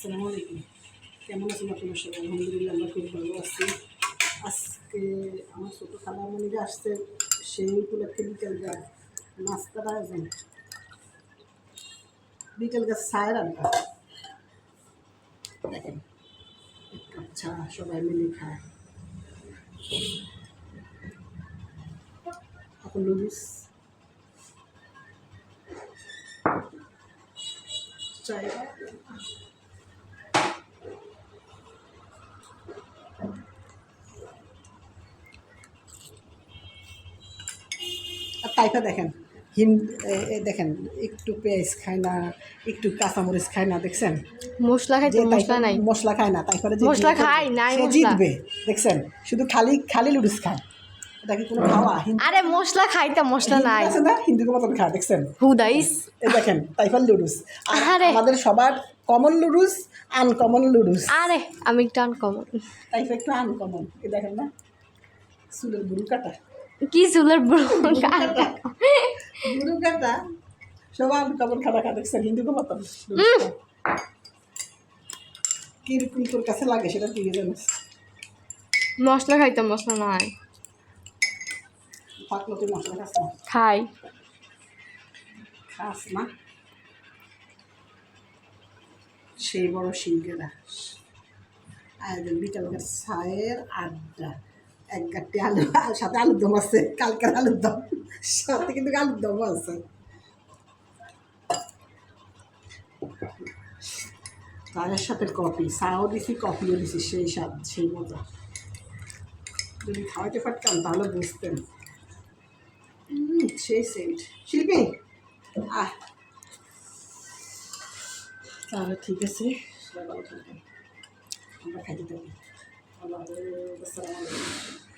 আসসালামু আলাইকুম। কেমন আছেন আপনার সবাই? আলহামদুলিল্লাহ, আমরা খুব ভালো আছি। আজকে আমার ছোটো খালামণিরা আসছে সেই উপলক্ষে বিকেল গাছ নাস্তার আয়োজন। বিকেল গাছ ছায়ের আড্ডা। দেখেন চা সবাই মিলে খায়। এখন লুডুস চাই আর দেখেন। হিন এ- এ দেখেন একটু পেঁয়াজ খায় না একটু কাঁচামরিচ খায় না দেখছেন? মশলা খাই মশলা নাই। মশলা খায় না তাইপরে যে মশলা খায়, নাই জিতবে দেখছেন? শুধু খালি খালি লুডুস খায়। কোনো খাওয়া? আরে মশলা খাইতে মশলা নাই। আছে না? হিন্দুকে মতন খায় দেখছেন? হুদাইস দেখেন তাইফার লুডুস আরে। আমাদের সবার কমন লুডুস আনকমন লুডুস আরে আমি একটু আনকমন তাইফা একটু আনকমন এ দেখেন না? চুলের বুড়ু কাটা কি চুলের ব্রণ বুড়ু কাটা সব আনকমন খাটা খা দেখছেন হিন্দুকে মতন কীরকম তোর কাছে লাগে সেটা তুই জানিস মশলা খাইতে মশলা নাই থাকল তুই মশলা খাস না খাই খাস না সেই বড় সিঙ্গেরা আয়োজন বিকালকার চায়ের আড্ডা এক গাঁটি আলু সাথে আলুর দম আছে, কালকের আলুর দম সাথে কিন্তু আলুর দমও আছে। চায়ের সাথে কফি, চাও দিছি, কফিও দিছি, সেই স্বাদ, সেই মজা। যদি খাওয়াইতে পারতাম, তাহলে বুঝতেন। সেই সেন্ট। শিল্পী, আহ। তাহলে ঠিক আছে। আমরা খাইতে থাকি। আল্লাহ হাফেজ। আসসালামু আলাইকুম